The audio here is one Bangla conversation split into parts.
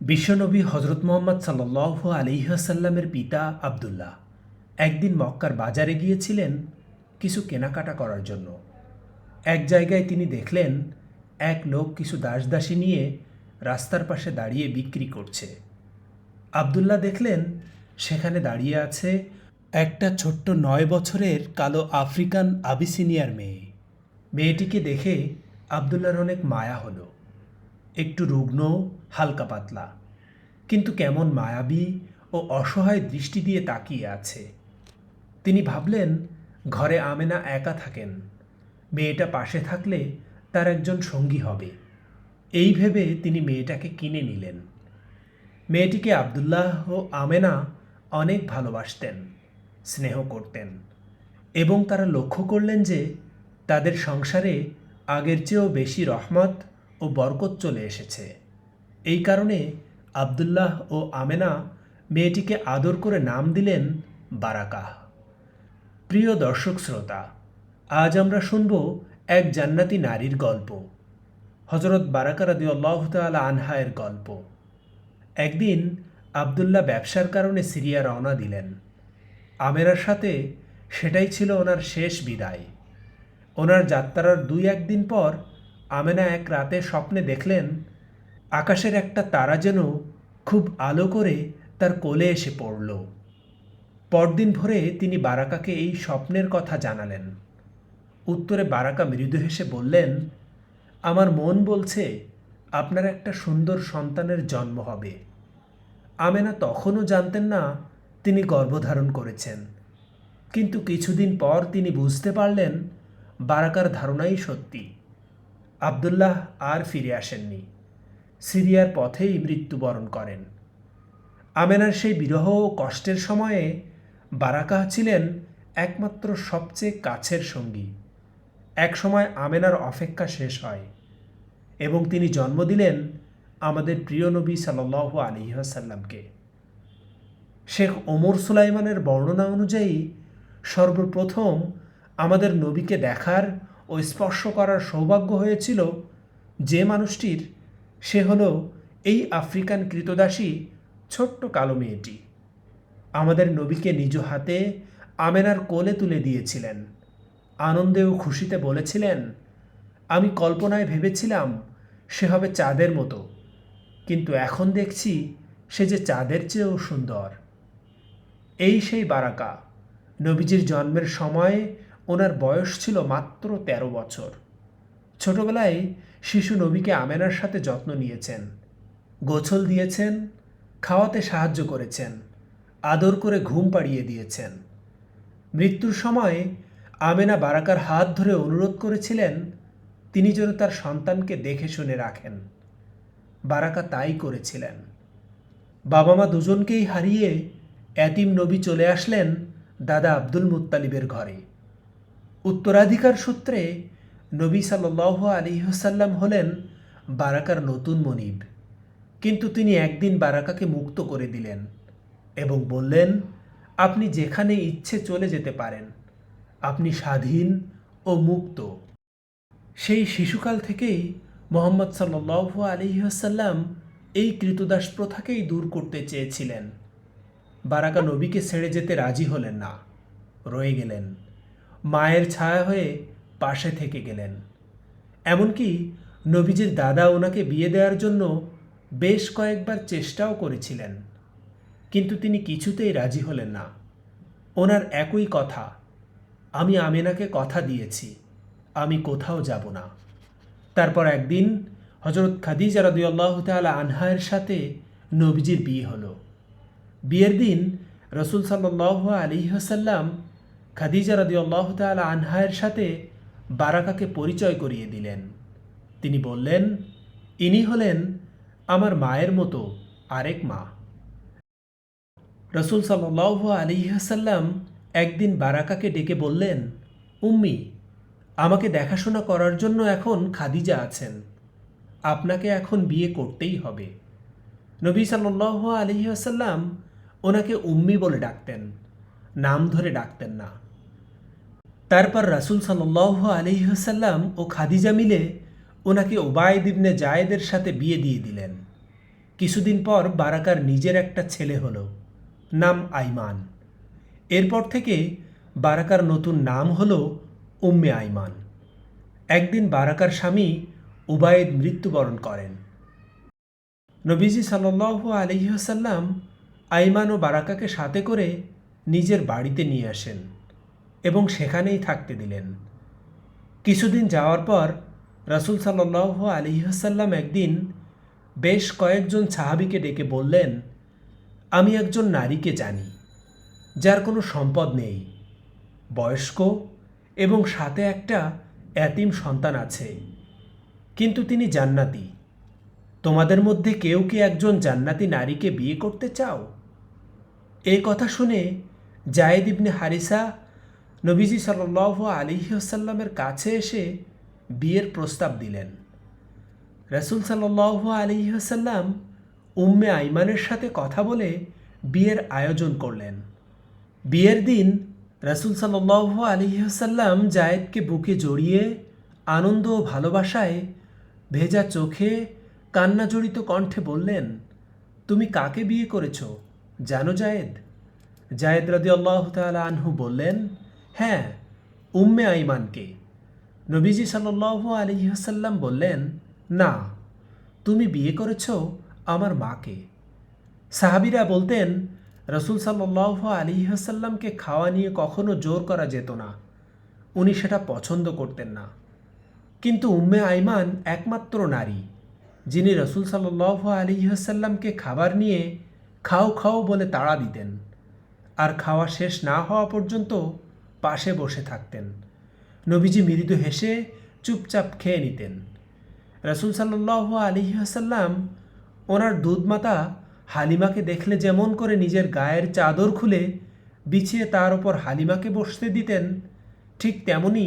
বিশ্বনবী হজরত মোহাম্মদ সাল্লাহ আলিহাসাল্লামের পিতা আবদুল্লাহ একদিন মক্কার বাজারে গিয়েছিলেন কিছু কেনাকাটা করার জন্য। এক জায়গায় তিনি দেখলেন এক লোক কিছু দাসদাসী নিয়ে রাস্তার পাশে দাঁড়িয়ে বিক্রি করছে। আবদুল্লাহ দেখলেন সেখানে দাঁড়িয়ে আছে একটা ছোট্ট নয় বছরের কালো আফ্রিকান আবিসিনিয়ার মেয়ে। মেয়েটিকে দেখে আবদুল্লাহর অনেক মায়া হলো। একটু রুগ্ন, হালকা পাতলা। কিন্তু কেমন মায়াবী ও অসহায় দৃষ্টি দিয়ে তাকিয়ে আছে। তিনি ভাবলেন, ঘরে আমেনা একা থাকেন। মেয়েটা পাশে থাকলে তার একজন সঙ্গী হবে। এই ভেবে তিনি মেয়েটাকে কিনে নিলেন। মেয়েটিকে আবদুল্লাহ ও আমেনা অনেক ভালোবাসতেন, স্নেহ করতেন এবং তারা লক্ষ্য করলেন যে তাদের সংসারে আগের চেয়েও বেশি রহমত ও বরকত চলে এসেছে। এই কারণে আবদুল্লাহ ও আমেনা মেয়েটিকে আদর করে নাম দিলেন বারাকাহ। প্রিয় দর্শক শ্রোতা, আজ আমরা শুনব এক জান্নাতি নারীর গল্প। হজরত বারাকা রাদি আল্লাহ তালা আনহায়ের গল্প। একদিন আবদুল্লাহ ব্যবসার কারণে সিরিয়া রওনা দিলেন। আমেরার সাথে সেটাই ছিল ওনার শেষ বিদায়। ওনার যাত্রার দুই একদিন পর আমেনা এক রাতে স্বপ্নে দেখলেন, আকাশের একটা তারা যেন খুব আলো করে তার কোলে এসে পড়ল। পরদিন ভোরে তিনি বারাকাকে এই স্বপ্নের কথা জানালেন। উত্তরে বারাকা মৃদু হেসে বললেন, আমার মন বলছে আপনার একটা সুন্দর সন্তানের জন্ম হবে। আমেনা তখনও জানতেন না তিনি গর্ভধারণ করেছেন। কিন্তু কিছুদিন পর তিনি বুঝতে পারলেন বারাকার ধারণাই সত্যি। আবদুল্লাহ আর ফিরে আসেননি। সিরিয়ার পথেই মৃত্যুবরণ করেন। আমেনার সেই বিরহ ও কষ্টের সময়ে বারাকাহ ছিলেন একমাত্র সবচেয়ে কাছের সঙ্গী। একসময় আমেনার অপেক্ষা শেষ হয় এবং তিনি জন্ম দিলেন আমাদের প্রিয় নবী সাল্লাহ আলিহাসাল্লামকে শেখ ওমর সুলাইমানের বর্ণনা অনুযায়ী সর্বপ্রথম আমাদের নবীকে দেখার ও স্পর্শ করার সৌভাগ্য হয়েছিল যে মানুষটির, সে হল এই আফ্রিকান কৃতদাসী ছোট্ট কালো মেয়েটি। আমাদের নবীকে নিজ হাতে আমেনার কোলে তুলে দিয়েছিলেন। আনন্দে ও খুশিতে বলেছিলেন, আমি কল্পনায় ভেবেছিলাম সে হবে চাঁদের মতো, কিন্তু এখন দেখছি সে যে চাঁদের চেয়েও সুন্দর। এই সেই বারাকা, নবীজির জন্মের সময় ওনার বয়স ছিল মাত্র ১৩ বছর। ছোটবেলায় শিশু নবীকে আমেনার সাথে যত্ন নিয়েছেন। গোছল দিয়েছেন, খাওয়াতে সাহায্য করেছেন, আদর করে ঘুম পাড়িয়ে দিয়েছেন। মৃত্যুর সময় আমেনা বারাকার হাত ধরে অনুরোধ করেছিলেন, তিনি যেন তার সন্তানকে দেখে শুনে রাখেন। বারাকা তাই করেছিলেন। বাবা মা দুজনকেই হারিয়ে এতিম নবী চলে আসলেন দাদা আব্দুল মুত্তালিবের ঘরে। উত্তরাধিকার সূত্রে নবী সাল্লাহ আলী হাসাল্লাম হলেন বারাকার নতুন মনিব। কিন্তু তিনি একদিন বারাকাকে মুক্ত করে দিলেন এবং বললেন, আপনি যেখানে ইচ্ছে চলে যেতে পারেন, আপনি স্বাধীন ও মুক্ত। সেই শিশুকাল থেকেই মোহাম্মদ সাল্লাহ আলিহাসাল্লাম এই কৃতদাস প্রথাকেই দূর করতে চেয়েছিলেন। বারাকা নবীকে ছেড়ে যেতে রাজি হলেন না, রয়ে গেলেন। মায়ের ছায়া হয়ে পাশে থেকে গেলেন। এমনকি নবীজির দাদা ওনাকে বিয়ে দেওয়ার জন্য বেশ কয়েকবার চেষ্টাও করেছিলেন, কিন্তু তিনি কিছুতেই রাজি হলেন না। ওনার একই কথা, আমি আমেনাকে কথা দিয়েছি, আমি কোথাও যাব না। তারপর একদিন হজরত খাদিজা রদিয়াল্লাহ তালা আনহায়ের সাথে নবীজির বিয়ে হলো। বিয়ের দিন রসুল সাল্লাহ আলী হাসাল্লাম খাদিজা রদিয়াল্লাহ তালা আনহায়ের সাথে বারাকাকে পরিচয় করিয়ে দিলেন। তিনি বললেন, ইনি হলেন আমার মায়ের মতো আরেক মা। রসুল সাল্লাহ আলী হাসাল্লাম একদিন বারাকাকে ডেকে বললেন, উম্মি, আমাকে দেখাশোনা করার জন্য এখন খাদিজা আছেন। আপনাকে এখন বিয়ে করতেই হবে। নবী সাল্লাহ আলী আসাল্লাম ওনাকে উম্মি বলে ডাকতেন, নাম ধরে ডাকতেন না। তারপর রাসুল সাল্লাহ আলী আসাল্লাম ও খাদিজা মিলে ওনাকে ওবায়দ ইবনে জায়েদের সাথে বিয়ে দিয়ে দিলেন। কিছুদিন পর বারাকার নিজের একটা ছেলে হলো, নাম আইমান। এরপর থেকে বারাকার নতুন নাম হলো উম্মে আইমান। একদিন বারাকার স্বামী উবায়েদ মৃত্যুবরণ করেন। নবীজি সাল্লাহ আলহিহাসাল্লাম আইমান ও বারাকাকে সাথে করে নিজের বাড়িতে নিয়ে আসেন। এবং সেখানেই থাকতে দিলেন। কিছুদিন যাওয়ার পর রাসুল সাল্লাহ আলহিহাসাল্লাম একদিন বেশ কয়েকজন সাহাবিকে ডেকে বললেন, আমি একজন নারীকে জানি, যার কোনো সম্পদ নেই, বয়স্ক এবং সাথে একটা এতিম সন্তান আছে, কিন্তু তিনি জান্নাতি। তোমাদের মধ্যে কেউ কি একজন জান্নাতি নারীকে বিয়ে করতে চাও? এই কথা শুনে জায়েদ ইবনে হারিসা নবীজি সাল্লাহ আলিহাসাল্লামের কাছে এসে বিয়ের প্রস্তাব দিলেন। রসুল সাল্লাহ আলিহাসাল্লাম উম্মে আইমানের সাথে কথা বলে বিয়ের আয়োজন করলেন। বিয়ের দিন রসুল সাল্লাহ আলিহাসাল্লাম জায়েদকে বুকে জড়িয়ে আনন্দ ও ভালোবাসায় ভেজা চোখে কান্না জড়িত কণ্ঠে বললেন, তুমি কাকে বিয়ে করেছ? জানো জায়েদ? জায়েদ রাদি আল্লাহ তালা আনহু বললেন হ্যাঁ উম্মে আইমানকে। নবীজি সাল্লাহ আলিহাসাল্লাম বললেন, না, তুমি বিয়ে করেছ আমার মাকে। সাহাবিরা বলতেন, রসুল সাল্লাহ আলিহাসাল্লামকে খাওয়া নিয়ে কখনো জোর করা যেত না। উনি সেটা পছন্দ করতেন না। কিন্তু উম্মে আইমান একমাত্র নারী, যিনি রসুল সাল্লাহ আলিহাসাল্লামকে খাবার নিয়ে খাও খাও বলে তাড়া দিতেন। আর খাওয়া শেষ না হওয়া পর্যন্ত পাশে বসে থাকতেন। নবীজি মৃদু হেসে চুপচাপ খেয়ে নিতেন। রসুল সাল্লাহ আলিহাসাল্লাম ওনার দুধমাতা হালিমাকে দেখলে যেমন করে নিজের গায়ের চাদর খুলে বিছিয়ে তার ওপর হালিমাকে বসতে দিতেন, ঠিক তেমনি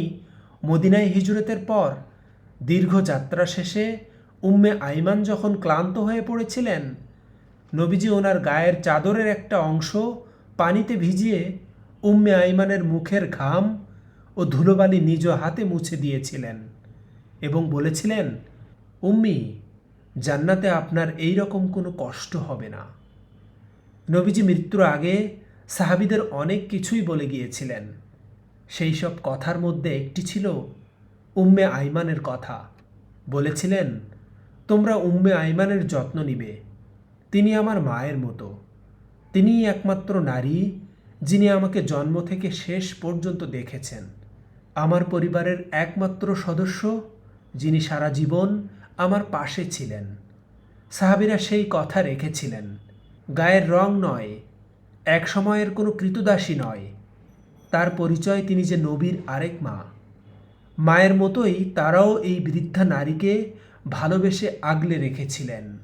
মদিনায় হিজরতের পর দীর্ঘ যাত্রা শেষে উম্মে আইমান যখন ক্লান্ত হয়ে পড়েছিলেন, নবীজি ওনার গায়ের চাদরের একটা অংশ পানিতে ভিজিয়ে উম্মে আইমানের মুখের ঘাম ও ধুলোবালি নিজ হাতে মুছে দিয়েছিলেন এবং বলেছিলেন, উম্মি, জান্নাতে আপনার এই রকম কোনো কষ্ট হবে না। নবীজি মৃত্যুর আগে সাহাবিদের অনেক কিছুই বলে গিয়েছিলেন। সেই সব কথার মধ্যে একটি ছিল উম্মে আইমানের কথা। বলেছিলেন, তোমরা উম্মে আইমানের যত্ন নিবে। তিনি আমার মায়ের মতো। তিনিই একমাত্র নারী যিনি আমাকে জন্ম থেকে শেষ পর্যন্ত দেখেছেন। আমার পরিবারের একমাত্র সদস্য, যিনি সারা জীবন আমার পাশে ছিলেন। সাহাবিরা সেই কথা রেখেছিলেন, গায়ের রং নয়, এক সময়ের কোনো কৃতদাসী নয়। তার পরিচয় তিনি যে নবীর আরেক মা। মায়ের মতোই তারাও এই বৃদ্ধা নারীকে ভালোবেসে আগলে রেখেছিলেন।